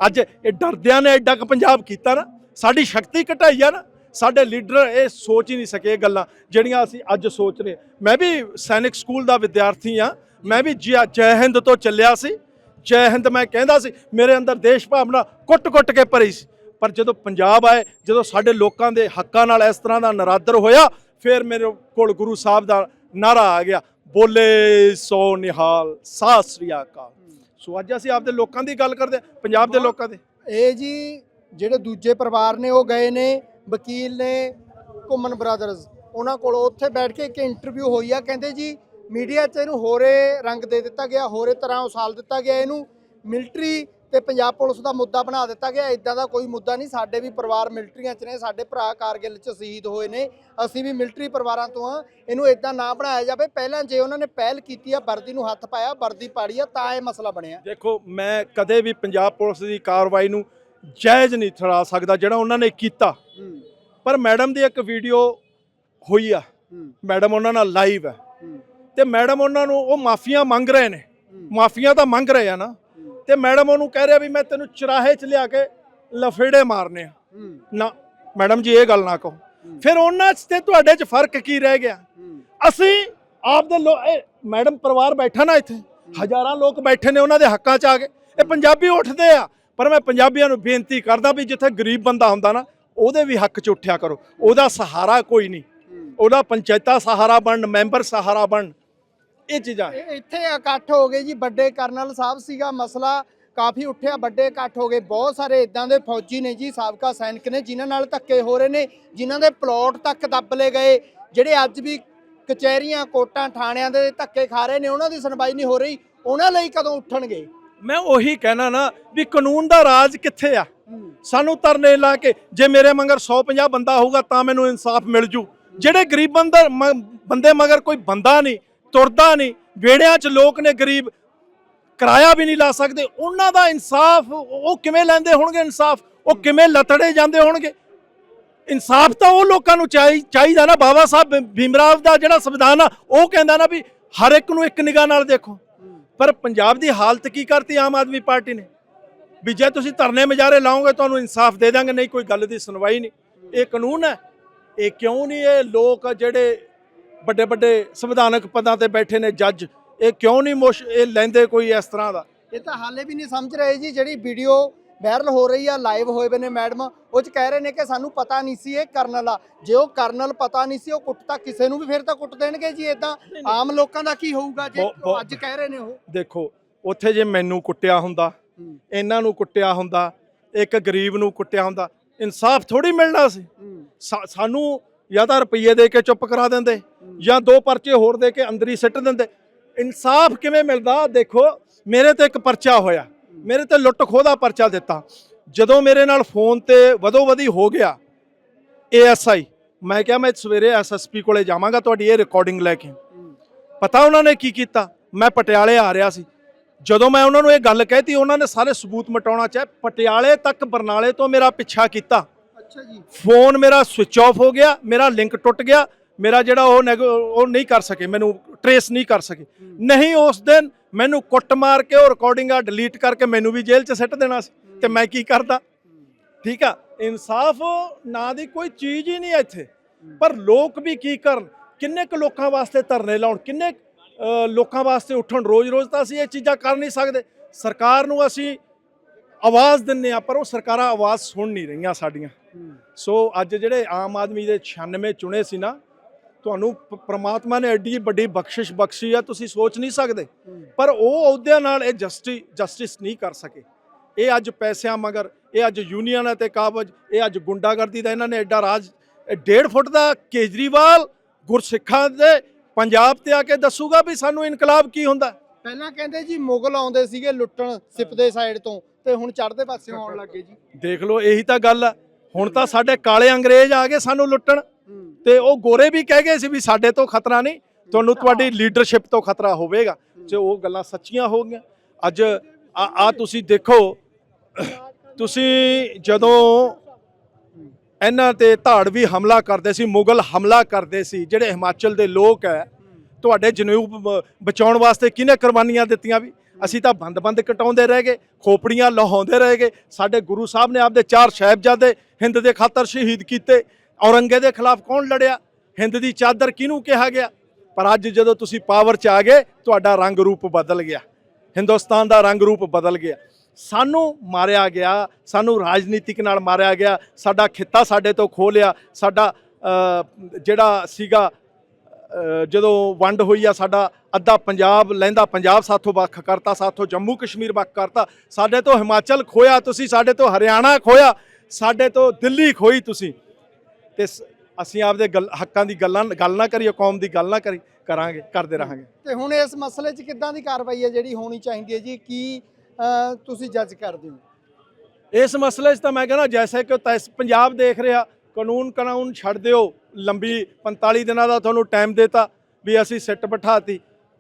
ਅੱਜ ਇਹ ਡਰਦਿਆਂ ਨੇ ਐਡਾ ਕੁ ਪੰਜਾਬ ਕੀਤਾ ਨਾ। ਸਾਡੀ ਸ਼ਕਤੀ ਘਟਾਈ ਆ ਨਾ ਸਾਡੇ ਲੀਡਰ ਇਹ ਸੋਚ ਹੀ ਨਹੀਂ ਸਕੇ ਇਹ ਗੱਲਾਂ ਜਿਹੜੀਆਂ ਅਸੀਂ ਅੱਜ ਸੋਚ ਰਹੇ ਮੈਂ ਵੀ ਸੈਨਿਕ ਸਕੂਲ ਦਾ ਵਿਦਿਆਰਥੀ ਆ ਮੈਂ ਵੀ ਜੈ ਜੈ ਹਿੰਦ ਤੋਂ ਚੱਲਿਆ ਸੀ। ਜੈ ਹਿੰਦ ਮੈਂ ਕਹਿੰਦਾ ਸੀ ਮੇਰੇ ਅੰਦਰ ਦੇਸ਼ ਭਾਵਨਾ ਕੁੱਟ-ਕੁੱਟ ਕੇ ਭਰੀ ਸੀ। ਪਰ ਜਦੋਂ ਪੰਜਾਬ ਆਏ ਜਦੋਂ ਸਾਡੇ ਲੋਕਾਂ ਦੇ ਹੱਕਾਂ ਨਾਲ ਇਸ ਤਰ੍ਹਾਂ ਦਾ ਨਰਾਦਰ ਹੋਇਆ ਫਿਰ ਮੇਰੇ ਕੋਲ ਗੁਰੂ ਸਾਹਿਬ ਦਾ ਨਾਰਾ ਆ ਗਿਆ ਬੋਲੇ ਸੋ ਨਿਹਾਲ ਸਤਿ ਸ੍ਰੀ ਅਕਾਲ। ਸੋ ਅੱਜ ਅਸੀਂ ਆਪਦੇ ਲੋਕਾਂ ਦੀ ਗੱਲ ਕਰਦੇ ਪੰਜਾਬ ਦੇ ਲੋਕਾਂ ਦੇ। ਇਹ ਜੀ ਜਿਹੜੇ ਦੂਜੇ ਪਰਿਵਾਰ ਨੇ ਉਹ ਗਏ ਨੇ, ਵਕੀਲ ਨੇ ਘੁੰਮਨ ਬ੍ਰਦਰਜ਼ ਉਹਨਾਂ ਕੋਲ ਉੱਥੇ ਬੈਠ ਕੇ ਇੱਕ ਇੰਟਰਵਿਊ ਹੋਈ ਆ, ਕਹਿੰਦੇ ਜੀ ਮੀਡੀਆ 'ਚ ਇਹਨੂੰ ਹੋਰੇ ਰੰਗ ਦੇ ਦਿੱਤਾ ਗਿਆ, ਹੋਰੇ ਤਰ੍ਹਾਂ ਉਸਾਲ ਦਿੱਤਾ ਗਿਆ ਇਹਨੂੰ ਮਿਲਟਰੀ ਤੇ ਪੰਜਾਬ ਪੁਲਿਸ ਦਾ ਮੁੱਦਾ ਬਣਾ ਦਿੱਤਾ ਗਿਆ ਇਦਾਂ ਦਾ ਕੋਈ ਮੁੱਦਾ ਨਹੀਂ, ਸਾਡੇ ਵੀ ਪਰਿਵਾਰ ਮਿਲਟਰੀਆਂ 'ਚ ਨੇ, ਸਾਡੇ ਭਰਾ ਕਾਰਗਿਲ 'ਚ ਸ਼ਹੀਦ ਹੋਏ ਨੇ, ਅਸੀਂ ਵੀ ਮਿਲਟਰੀ ਪਰਿਵਾਰਾਂ ਤੋਂ ਆ ਇਹਨੂੰ ਇਦਾਂ ਨਾ ਬਣਾਇਆ ਜਾਵੇ, ਪਹਿਲਾਂ ਜੇ ਉਹਨਾਂ ਨੇ ਪਹਿਲ ਕੀਤੀ ਆ, ਵਰਦੀ ਨੂੰ ਹੱਥ ਪਾਇਆ, ਵਰਦੀ ਪਾੜੀ ਆ, ਤਾਂ ਇਹ ਮਸਲਾ ਬਣਿਆ। ਦੇਖੋ, ਮੈਂ ਕਦੇ ਵੀ ਪੰਜਾਬ ਪੁਲਿਸ ਦੀ ਕਾਰਵਾਈ ਨੂੰ ਜਾਇਜ਼ ਨਹੀਂ ਠਹਿਰਾ ਸਕਦਾ ਜਿਹੜਾ ਉਹਨਾਂ ਨੇ ਕੀਤਾ। ਪਰ ਮੈਡਮ ਦੀ ਇੱਕ ਵੀਡੀਓ ਹੋਈ ਆ। ਮੈਡਮ ਉਹਨਾਂ ਨਾਲ ਲਾਈਵ ਹੈ। ਤੇ ਮੈਡਮ ਉਹਨਾਂ ਨੂੰ ਉਹ ਮਾਫੀਆਂ ਮੰਗ ਰਹੇ ਨੇ। ਮਾਫੀਆਂ ਤਾਂ ਮੰਗ ਰਹੇ ਆ ਨਾ। ਤੇ ਮੈਡਮ ਉਹਨੂੰ ਕਹਿ ਰਿਹਾ ਵੀ ਮੈਂ ਤੈਨੂੰ ਚਰਾਹੇ 'ਚ ਲਿਆ ਕੇ ਲਫੇੜੇ ਮਾਰਨੇ ਆ। ਨਾ ਮੈਡਮ ਜੀ ਇਹ ਗੱਲ ਨਾ ਕਹੋ। ਫਿਰ ਉਹਨਾਂ 'ਚ ਤੇ ਤੁਹਾਡੇ 'ਚ ਫ਼ਰਕ ਕੀ ਰਹਿ ਗਿਆ? ਅਸੀਂ ਆਪਦੇ ਲੋ ਇਹ ਮੈਡਮ ਪਰਿਵਾਰ ਬੈਠਾ ਨਾ ਇੱਥੇ। ਹਜ਼ਾਰਾਂ ਲੋਕ ਬੈਠੇ ਨੇ ਉਹਨਾਂ ਦੇ ਹੱਕਾਂ 'ਚ ਆ ਗਏ ਇਹ ਪੰਜਾਬੀ ਉੱਠਦੇ ਆ। ਪਰ ਮੈਂ ਪੰਜਾਬੀਆਂ ਨੂੰ ਬੇਨਤੀ ਕਰਦਾ ਵੀ ਜਿੱਥੇ ਗਰੀਬ ਬੰਦਾ ਹੁੰਦਾ ਨਾ, ਉਹਦੇ ਵੀ ਹੱਕ 'ਚ ਉੱਠਿਆ ਕਰੋ। ਉਹਦਾ ਸਹਾਰਾ ਕੋਈ ਨਹੀਂ। ਉਹਦਾ ਪੰਚਾਇਤਾਂ ਸਹਾਰਾ ਬਣਨ, ਮੈਂਬਰ ਸਹਾਰਾ ਬਣਨ, ਇਹ ਚੀਜ਼ਾਂ ਇੱਥੇ ਇਕੱਠ ਹੋ ਗਏ ਜੀ, ਵੱਡੇ ਕਰਨਲ ਸਾਹਿਬ ਸੀਗਾ, ਮਸਲਾ ਕਾਫੀ ਉੱਠਿਆ, ਵੱਡੇ ਇਕੱਠ ਹੋ ਗਏ। ਬਹੁਤ ਸਾਰੇ ਇਦਾਂ ਦੇ ਫੌਜੀ ਨੇ ਜੀ, ਸਾਬਕਾ ਸੈਨਿਕ ਨੇ, ਜਿਨ੍ਹਾਂ ਨਾਲ ਧੱਕੇ ਹੋ ਰਹੇ ਨੇ, ਜਿਨ੍ਹਾਂ ਦੇ ਪਲਾਟ ਤੱਕ ਦੱਬ ਲਏ ਗਏ। ਜਿਹੜੇ ਅੱਜ ਵੀ ਕਚਹਿਰੀਆਂ, ਕੋਟਾਂ, ਥਾਣਿਆਂ ਦੇ ਧੱਕੇ ਖਾ ਰਹੇ ਨੇ, ਉਹਨਾਂ ਦੀ ਸੁਣਵਾਈ ਨਹੀਂ ਹੋ ਰਹੀ। ਉਹਨਾਂ ਲਈ ਕਦੋਂ ਉੱਠਣਗੇ? ਮੈਂ ਉਹੀ ਕਹਿਣਾ ਨਾ ਵੀ ਕਾਨੂੰਨ ਦਾ ਰਾਜ ਕਿੱਥੇ ਆ? ਸਾਨੂੰ ਧਰਨੇ ਲਾ ਕੇ ਜੇ ਮੇਰੇ ਮਗਰ 150 ਬੰਦਾ ਹੋਊਗਾ ਤਾਂ ਮੈਨੂੰ ਇਨਸਾਫ ਮਿਲ ਜੂ। ਜਿਹੜੇ ਗਰੀਬ ਬੰਦਾ ਮ- ਬੰਦੇ ਮਗਰ ਕੋਈ ਬੰਦਾ ਨਹੀਂ, ਤੁਰਦਾ ਨਹੀਂ ਵੇੜਿਆਂ 'ਚ ਲੋਕ ਨੇ ਗਰੀਬ, ਕਿਰਾਇਆ ਵੀ ਨਹੀਂ ਲਾ ਸਕਦੇ, ਉਹਨਾਂ ਦਾ ਇਨਸਾਫ ਉਹ ਕਿਵੇਂ ਲੈਂਦੇ ਹੋਣਗੇ ਇਨਸਾਫ? ਉਹ ਕਿਵੇਂ ਲਤੜੇ ਜਾਂਦੇ ਹੋਣਗੇ? ਇਨਸਾਫ ਤਾਂ ਉਹ ਲੋਕਾਂ ਨੂੰ ਚਾਹੀ, ਚਾਹੀਦਾ ਨਾ। ਬਾਬਾ ਸਾਹਿਬ ਭੀਮਰਾਵ ਦਾ ਜਿਹੜਾ ਸੰਵਿਧਾਨ ਆ, ਉਹ ਕਹਿੰਦਾ ਨਾ ਵੀ ਹਰ ਇੱਕ ਨੂੰ ਇੱਕ ਨਿਗਾਹ ਨਾਲ ਦੇਖੋ। ਪਰ ਪੰਜਾਬ ਦੀ ਹਾਲਤ ਕੀ ਕਰਤੀ ਆਮ ਆਦਮੀ ਪਾਰਟੀ ਨੇ? ਵੀ ਜੇ ਤੁਸੀਂ ਧਰਨੇ ਮਜਾਰੇ ਲਾਓਗੇ, ਤੁਹਾਨੂੰ ਇਨਸਾਫ ਦੇ ਦਾਂਗੇ ਨਹੀਂ, ਕੋਈ ਗੱਲ ਦੀ ਸੁਣਵਾਈ ਨਹੀਂ। ਇਹ ਕਾਨੂੰਨ ਹੈ। ਇਹ ਕਿਉਂ ਨਹੀਂ? ਇਹ ਲੋਕ ਜਿਹੜੇ ਵੱਡੇ ਵੱਡੇ ਸੰਵਿਧਾਨਕ ਪਦਾਂ ਤੇ ਬੈਠੇ ਨੇ, ਜੱਜ, ਇਹ ਕਿਉਂ ਨਹੀਂ ਮੁਸ਼, ਇਹ ਲੈਂਦੇ ਕੋਈ ਇਸ ਤਰ੍ਹਾਂ ਦਾ? ਇਹ ਤਾਂ ਹਾਲੇ ਵੀ ਨਹੀਂ ਸਮਝ ਰਹੇ ਜੀ, ਜਿਹੜੀ ਵੀਡੀਓ ਵਾਇਰਲ ਹੋ ਰਹੀ ਆ ਲਾਈਵ ਹੋਏ ਬਨੇ ਮੈਡਮ ਉਹ ਚ ਕਹਿ ਰਹੇ ਨੇ ਕਿ ਸਾਨੂੰ ਪਤਾ ਨਹੀਂ ਸੀ ਇਹ ਕਰਨਲ ਆ। ਜੇ ਉਹ ਕਰਨਲ ਪਤਾ ਨਹੀਂ ਸੀ ਉਹ ਕੁੱਟ ਤਾਂ ਕਿਸੇ ਨੂੰ ਵੀ ਫਿਰ ਤਾਂ ਕੁੱਟ ਦੇਣਗੇ ਜੀ ਇਦਾਂ ਆਮ ਲੋਕਾਂ ਦਾ ਕੀ ਹੋਊਗਾ ਜੇ ਅੱਜ ਕਹਿ ਰਹੇ ਨੇ ਉਹ? ਦੇਖੋ ਉੱਥੇ ਜੇ ਮੈਨੂੰ ਕੁੱਟਿਆ ਹੁੰਦਾ ਇਹਨਾਂ ਨੂੰ ਕੁੱਟਿਆ ਹੁੰਦਾ ਇੱਕ ਗਰੀਬ ਨੂੰ ਕੁੱਟਿਆ ਹੁੰਦਾ ਇਨਸਾਫ ਥੋੜੀ ਮਿਲਣਾ ਸੀ। ਸਾਨੂੰ ਜਾਂ ਤਾਂ ਰੁਪਈਏ ਦੇ ਕੇ ਚੁੱਪ ਕਰਾ ਦਿੰਦੇ। ਜਾਂ ਦੋ ਪਰਚੇ ਹੋਰ ਦੇ ਕੇ ਅੰਦਰ ਹੀ ਸਿੱਟ ਦਿੰਦੇ। ਇਨਸਾਫ ਕਿਵੇਂ ਮਿਲਦਾ? ਦੇਖੋ ਮੇਰੇ ਤੇ ਇੱਕ ਪਰਚਾ ਹੋਇਆ। ਮੇਰੇ ਤੇ ਲੁੱਟ ਖੋਹ ਦਾ ਪਰਚਾ ਦਿੱਤਾ। ਜਦੋਂ ਮੇਰੇ ਨਾਲ ਫੋਨ ਤੇ ਵਧੋ ਵਧੀ ਹੋ ਗਿਆ ਏਐਸਆਈ ਮੈਂ ਕਿਹਾ ਮੈਂ ਸਵੇਰੇ ਐਸਐਸਪੀ ਕੋਲੇ ਜਾਵਾਂਗਾ, ਤੁਹਾਡੀ ਇਹ ਰਿਕਾਰਡਿੰਗ ਲੈ ਕੇ। ਪਤਾ ਉਹਨਾਂ ਨੇ ਕੀ ਕੀਤਾ? ਮੈਂ ਪਟਿਆਲੇ ਆ ਰਿਹਾ ਸੀ। ਜਦੋਂ ਮੈਂ ਉਹਨਾਂ ਨੂੰ ਇਹ ਗੱਲ ਕਹਿਤੀ, ਉਹਨਾਂ ਨੇ ਸਾਰੇ ਸਬੂਤ ਮਟਾਉਣਾ ਚਾਹੇ ਪਟਿਆਲੇ ਤੱਕ ਬਰਨਾਲੇ ਤੋਂ ਮੇਰਾ ਪਿੱਛਾ ਕੀਤਾ। ਅੱਛਾ ਜੀ। ਫੋਨ ਮੇਰਾ ਸਵਿਚ ਆਫ ਹੋ ਗਿਆ ਮੇਰਾ ਲਿੰਕ ਟੁੱਟ ਗਿਆ ਮੇਰਾ ਜਿਹੜਾ ਉਹ ਨੈਗੋ- ਉਹ ਨਹੀਂ ਕਰ ਸਕੇ ਮੈਨੂੰ ਟਰੇਸ ਨਹੀਂ ਕਰ ਸਕੇ। ਨਹੀਂ ਉਸ ਦਿਨ ਮੈਨੂੰ ਕੁੱਟ ਮਾਰ ਕੇ ਉਹ ਰਿਕਾਰਡਿੰਗਾਂ ਡਿਲੀਟ ਕਰਕੇ ਮੈਨੂੰ ਵੀ ਜੇਲ੍ਹ 'ਚ ਸਿੱਟ ਦੇਣਾ ਸੀ ਤੇ ਮੈਂ ਕੀ ਕਰਦਾ? ਠੀਕ ਆ ਇਨਸਾਫ ਨਾਂ ਦੀ ਕੋਈ ਚੀਜ਼ ਹੀ ਨਹੀਂ ਹੈ ਇੱਥੇ। ਪਰ ਲੋਕ ਵੀ ਕੀ ਕਰਨ? ਕਿੰਨੇ ਕੁ ਲੋਕਾਂ ਵਾਸਤੇ ਧਰਨੇ ਲਾਉਣ? ਕਿੰਨੇ ਅ, ਲੋਕਾਂ ਵਾਸਤੇ ਉੱਠਣ? ਰੋਜ਼-ਰੋਜ਼ ਤਾਂ ਅਸੀਂ ਇਹ ਚੀਜ਼ਾਂ ਕਰ ਨਹੀਂ ਸਕਦੇ। ਸਰਕਾਰ ਨੂੰ ਅਸੀਂ ਆਵਾਜ਼ ਦਿੰਨੇ ਆ ਪਰ ਉਹ ਸਰਕਾਰਾਂ ਆਵਾਜ਼ ਸੁਣ ਨਹੀਂ ਰਹੀਆਂ ਸਾਡੀਆਂ। ਸੋ ਅੱਜ ਜਿਹੜੇ ਆਮ ਆਦਮੀ ਦੇ 96 ਚੁਣੇ ਸੀ ਨਾ ਤੁਹਾਨੂੰ ਪ੍ਰਮਾਤਮਾ ਨੇ ਐਡੀ ਵੱਡੀ ਬਖਸ਼ਿਸ਼ ਬਖਸ਼ੀ ਆ ਤੁਸੀਂ ਸੋਚ ਨਹੀਂ ਸਕਦੇ। ਪਰ ਉਹ ਅਹੁਦਿਆਂ ਨਾਲ ਇਹ ਜਸਟਿਸ ਜਸਟਿਸ ਨਹੀਂ ਕਰ ਸਕੇ। ਇਹ ਅੱਜ ਪੈਸਿਆਂ ਮਗਰ ਇਹ ਅੱਜ ਯੂਨੀਅਨ ਤੇ ਕਾਬਜ ਇਹ ਅੱਜ ਗੁੰਡਾਗਰਦੀ ਦਾ ਇਹਨਾਂ ਨੇ ਐਡਾ ਰਾਜ ਇਹ ਡੇਢ ਫੁੱਟ ਦਾ ਕੇਜਰੀਵਾਲ ਗੁਰਸਿੱਖਾਂ ਦੇ ਪੰਜਾਬ ਤੇ ਆ ਕੇ ਦੱਸੂਗਾ ਵੀ ਸਾਨੂੰ ਇਨਕਲਾਬ ਕੀ ਹੁੰਦਾ। ਪਹਿਲਾਂ ਕਹਿੰਦੇ ਜੀ ਮੁਗਲ ਆਉਂਦੇ ਸੀਗੇ ਲੁੱਟਣ ਸਿਪ ਦੇ ਸਾਈਡ ਤੋਂ। ਤੇ ਹੁਣ ਚੜ੍ਹਦੇ ਪਾਸਿਓਂ ਆਉਣ ਲੱਗੇ ਜੀ। ਦੇਖ ਲਓ ਇਹੀ ਤਾਂ ਗੱਲ ਆ। ਹੁਣ ਤਾਂ ਸਾਡੇ ਕਾਲੇ ਅੰਗਰੇਜ਼ ਆ ਗਏ ਸਾਨੂੰ ਲੁੱਟਣ। ਤੇ ਉਹ ਗੋਰੇ ਵੀ ਕਹਿ ਗਏ ਸੀ ਵੀ ਸਾਡੇ ਤੋਂ ਖਤਰਾ ਨਹੀਂ ਤੁਹਾਨੂੰ ਤੁਹਾਡੀ ਲੀਡਰਸ਼ਿਪ ਤੋਂ ਖਤਰਾ ਹੋਵੇਗਾ। ਤੇ ਉਹ ਗੱਲਾਂ ਸੱਚੀਆਂ ਹੋ ਗਈਆਂ। ਅੱਜ ਆ ਤੁਸੀਂ ਦੇਖੋ ਤੁਸੀਂ ਜਦੋਂ ਇਹਨਾਂ ਤੇ ਧਾੜ ਵੀ ਹਮਲਾ ਕਰਦੇ ਸੀ ਮੁਗਲ ਹਮਲਾ ਕਰਦੇ ਸੀ ਜਿਹੜੇ ਹਿਮਾਚਲ ਦੇ ਲੋਕ ਹੈ ਤੁਹਾਡੇ ਜਨੂਬ ਬਚਾਉਣ ਵਾਸਤੇ ਕਿਹਨੇ ਕੁਰਬਾਨੀਆਂ ਦਿੱਤੀਆਂ ਵੀ? ਅਸੀਂ ਤਾਂ ਬੰਦ-ਬੰਦ ਕਟਾਉਂਦੇ ਰਹਿ ਗਏ, ਖੋਪੜੀਆਂ ਲਹਾਉਂਦੇ ਰਹਿ ਗਏ। ਸਾਡੇ ਗੁਰੂ ਸਾਹਿਬ ਨੇ ਆਪਦੇ ਚਾਰ ਸਾਹਿਬਜ਼ਾਦੇ ਹਿੰਦ ਦੇ ਖਾਤਰ ਸ਼ਹੀਦ ਕੀਤੇ। ਔਰੰਗੇ ਦੇ ਖਿਲਾਫ ਕੌਣ ਲੜਿਆ? ਹਿੰਦ ਦੀ ਚਾਦਰ ਕਿਹਨੂੰ ਕਿਹਾ ਗਿਆ? ਪਰ ਅੱਜ ਜਦੋਂ ਤੁਸੀਂ ਪਾਵਰ 'ਚ ਆ ਗਏ, ਤੁਹਾਡਾ ਰੰਗ ਰੂਪ ਬਦਲ ਗਿਆ। ਹਿੰਦੁਸਤਾਨ ਦਾ ਰੰਗ ਰੂਪ ਬਦਲ ਗਿਆ। ਸਾਨੂੰ ਮਾਰਿਆ ਗਿਆ, ਸਾਨੂੰ ਰਾਜਨੀਤਿਕ ਨਾਲ ਮਾਰਿਆ ਗਿਆ। ਸਾਡਾ ਖਿੱਤਾ ਸਾਡੇ ਤੋਂ ਖੋਹ ਸਾਡਾ ਜਿਹੜਾ ਸੀਗਾ ਜਦੋਂ ਵੰਡ ਹੋਈ ਆ ਸਾਡਾ ਅੱਧਾ ਪੰਜਾਬ ਲਹਿੰਦਾ ਪੰਜਾਬ ਸਾਥੋਂ ਵੱਖ ਕਰਤਾ ਸਾਥੋਂ ਜੰਮੂ ਕਸ਼ਮੀਰ ਵੱਖ ਕਰਤਾ। ਸਾਡੇ ਤੋਂ ਹਿਮਾਚਲ ਖੋਇਆ ਤੁਸੀਂ ਸਾਡੇ ਤੋਂ ਹਰਿਆਣਾ ਖੋਇਆ ਸਾਡੇ ਤੋਂ ਦਿੱਲੀ ਖੋਈ ਤੁਸੀਂ। ਤੇ ਅਸੀਂ ਆਪਦੇ ਹੱਕਾਂ ਦੀ ਗੱਲਾਂ ਗੱਲ ਨਾ ਕਰੀਏ ਕੌਮ ਦੀ ਗੱਲ ਨਾ ਕਰੀ ਕਰਾਂਗੇ ਕਰਦੇ ਰਹਾਂਗੇ। ਤੇ ਹੁਣ ਇਸ ਮਸਲੇ 'ਚ ਕਿੱਦਾਂ ਦੀ ਕਾਰਵਾਈ ਹੈ ਜਿਹੜੀ ਹੋਣੀ ਚਾਹੀਦੀ ਹੈ ਜੀ? ਕੀ ਤੁਸੀਂ ਜੱਜ ਕਰਦੇ ਹੋ? ਇਸ ਮਸਲੇ 'ਚ ਤਾਂ ਮੈਂ ਕਹਿੰਦਾ ਜੈਸੇ ਕਿ ਪੰਜਾਬ ਦੇਖ ਰਿਹਾ ਕਾਨੂੰਨ ਕਾਨੂੰਨ ਛੱਡ ਦਿਓ। ਲੰਬੀ 45 ਦਿਨਾਂ ਦਾ ਤੁਹਾਨੂੰ ਟਾਈਮ ਦੇਤਾ ਵੀ ਅਸੀਂ ਸਿੱਟ ਬਿਠਾਤੀ।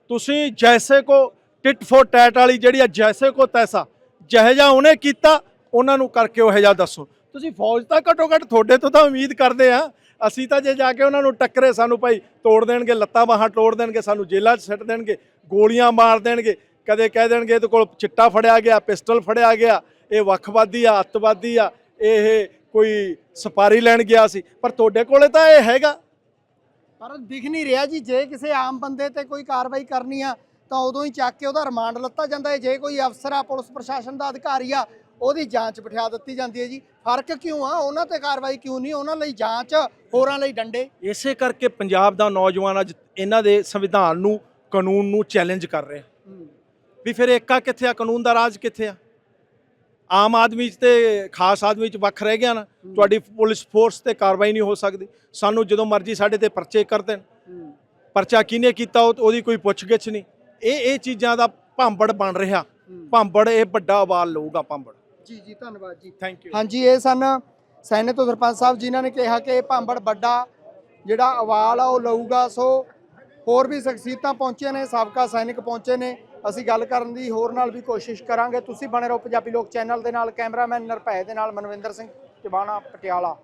ਤੁਸੀਂ ਜੈਸੇ ਕੋ ਟਿਟ ਫੋਰ ਟੈਟ ਵਾਲੀ ਜਿਹੜੀ ਆ, ਜੈਸੇ ਕੋ ਤੈਸਾ, ਜਿਹੇ ਜਿਹਾ ਉਹਨੇ ਕੀਤਾ, ਉਹਨਾਂ ਨੂੰ ਕਰਕੇ ਉਹ ਜਿਹਾ ਦੱਸੋ। ਤੁਸੀਂ ਫੌਜ ਤਾਂ ਘੱਟੋ ਘੱਟ ਤੁਹਾਡੇ ਤੋਂ ਤਾਂ ਉਮੀਦ ਕਰਦੇ ਆ। ਅਸੀਂ ਤਾਂ ਜੇ ਜਾ ਕੇ ਉਹਨਾਂ ਨੂੰ ਟੱਕਰੇ ਸਾਨੂੰ ਭਾਈ ਤੋੜ ਦੇਣਗੇ, ਲੱਤਾਂ ਬਾਹਾਂ ਤੋੜ ਦੇਣਗੇ, ਸਾਨੂੰ ਜੇਲ੍ਹਾਂ 'ਚ ਸੱਟ ਦੇਣਗੇ, ਗੋਲੀਆਂ ਮਾਰ ਦੇਣਗੇ, ਕਦੇ ਕਹਿ ਦੇਣਗੇ ਇਹਦੇ ਕੋਲ ਚਿੱਟਾ ਫੜਿਆ ਗਿਆ, ਪਿਸਟਲ ਫੜਿਆ ਗਿਆ, ਇਹ ਵੱਖਵਾਦੀ ਆ, ਅੱਤਵਾਦੀ ਆ, ਇਹ ਕੋਈ ਸਪਾਰੀ ਲੈਣ ਗਿਆ ਸੀ ਪਰ ਤੁਹਾਡੇ ਕੋਲੇ ਤਾਂ ਇਹ ਹੈਗਾ। ਪਰ ਦਿਖ ਨਹੀਂ ਰਿਹਾ ਜੀ ਜੇ ਕਿਸੇ ਆਮ ਬੰਦੇ ਤੇ ਕੋਈ ਕਾਰਵਾਈ ਕਰਨੀ ਆ ਤਾਂ ਉਦੋਂ ਹੀ ਚੱਕ ਕੇ ਉਹਦਾ ਰਿਮਾਂਡ ਲੱਤਾ ਜਾਂਦਾ ਹੈ। ਜੇ ਕੋਈ ਅਫਸਰ ਆ ਪੁਲਿਸ ਪ੍ਰਸ਼ਾਸਨ ਦਾ ਅਧਿਕਾਰੀ ਆ ਉਹਦੀ ਜਾਂਚ ਬਿਠਾ ਦਿੱਤੀ ਜਾਂਦੀ ਹੈ ਜੀ। ਫ਼ਰਕ ਕਿਉਂ ਆ? ਉਹਨਾਂ ਤੇ ਕਾਰਵਾਈ ਕਿਉਂ ਨਹੀਂ? ਉਹਨਾਂ ਲਈ ਜਾਂਚ ਹੋਰਾਂ ਲਈ ਡੰਡੇ। ਇਸੇ ਕਰਕੇ ਪੰਜਾਬ ਦਾ ਨੌਜਵਾਨ ਅੱਜ ਇਹਨਾਂ ਦੇ ਸੰਵਿਧਾਨ ਨੂੰ ਕਾਨੂੰਨ ਨੂੰ ਚੈਲੰਜ ਕਰ ਰਿਹਾ। ਵੀ ਫਿਰ ਏਕਾ ਕਿੱਥੇ ਆ? ਕਾਨੂੰਨ ਦਾ ਰਾਜ ਕਿੱਥੇ ਆ? ਆਮ ਆਦਮੀ 'ਚ ਤੇ ਖਾਸ ਆਦਮੀ 'ਚ ਵੱਖ ਰਹਿ ਗਿਆ ਨਾ ਤੁਹਾਡੀ ਪੁਲਿਸ ਫੋਰਸ ਤੇ ਕਾਰਵਾਈ ਨਹੀਂ ਹੋ ਸਕਦੀ। ਸਾਨੂੰ ਜਦੋਂ ਮਰਜ਼ੀ ਸਾਡੇ ਤੇ ਪਰਚੇ ਕਰ ਦੇਣ। ਪਰਚਾ ਕਿਹਨੇ ਕੀਤਾ ਉਹ- ਉਹਦੀ ਕੋਈ ਪੁੱਛਗਿੱਛ ਨਹੀਂ। ਇਹ ਇਹ ਚੀਜ਼ਾਂ ਦਾ ਭਾਂਬੜ ਬਣ ਰਿਹਾ। ਭਾਂਬੜ ਇਹ ਵੱਡਾ ਅਵਾਲ ਲਊਗਾ ਭਾਂਬੜ। ਜੀ ਜੀ ਧੰਨਵਾਦ ਜੀ। ਥੈਂਕ ਯੂ ਹਾਂਜੀ ਇਹ ਸਨ ਸੈਨੇ ਤੋਂ ਸਰਪੰਚ ਸਾਹਿਬ ਜਿਨ੍ਹਾਂ ਨੇ ਕਿਹਾ ਕਿ ਇਹ ਭਾਂਬੜ ਵੱਡਾ ਜਿਹੜਾ ਅਵਾਲ ਆ ਉਹ ਲਊਗਾ। ਸੋ ਹੋਰ ਵੀ ਸ਼ਖਸੀਅਤਾਂ ਪਹੁੰਚੀਆਂ ਨੇ ਸਾਬਕਾ ਸੈਨਿਕ ਪਹੁੰਚੇ ਨੇ। ਅਸੀਂ ਗੱਲ ਕਰਨ ਦੀ ਹੋਰ ਨਾਲ ਵੀ ਕੋਸ਼ਿਸ਼ ਕਰਾਂਗੇ। ਤੁਸੀਂ ਬਣੇ ਰਹੋ ਪੰਜਾਬੀ ਲੋਕ ਚੈਨਲ ਦੇ ਨਾਲ, ਕੈਮਰਾਮੈਨ ਨਿਰਭੈ ਦੇ ਨਾਲ ਮਨਵਿੰਦਰ ਸਿੰਘ ਟਿਵਾਣਾ ਪਟਿਆਲਾ।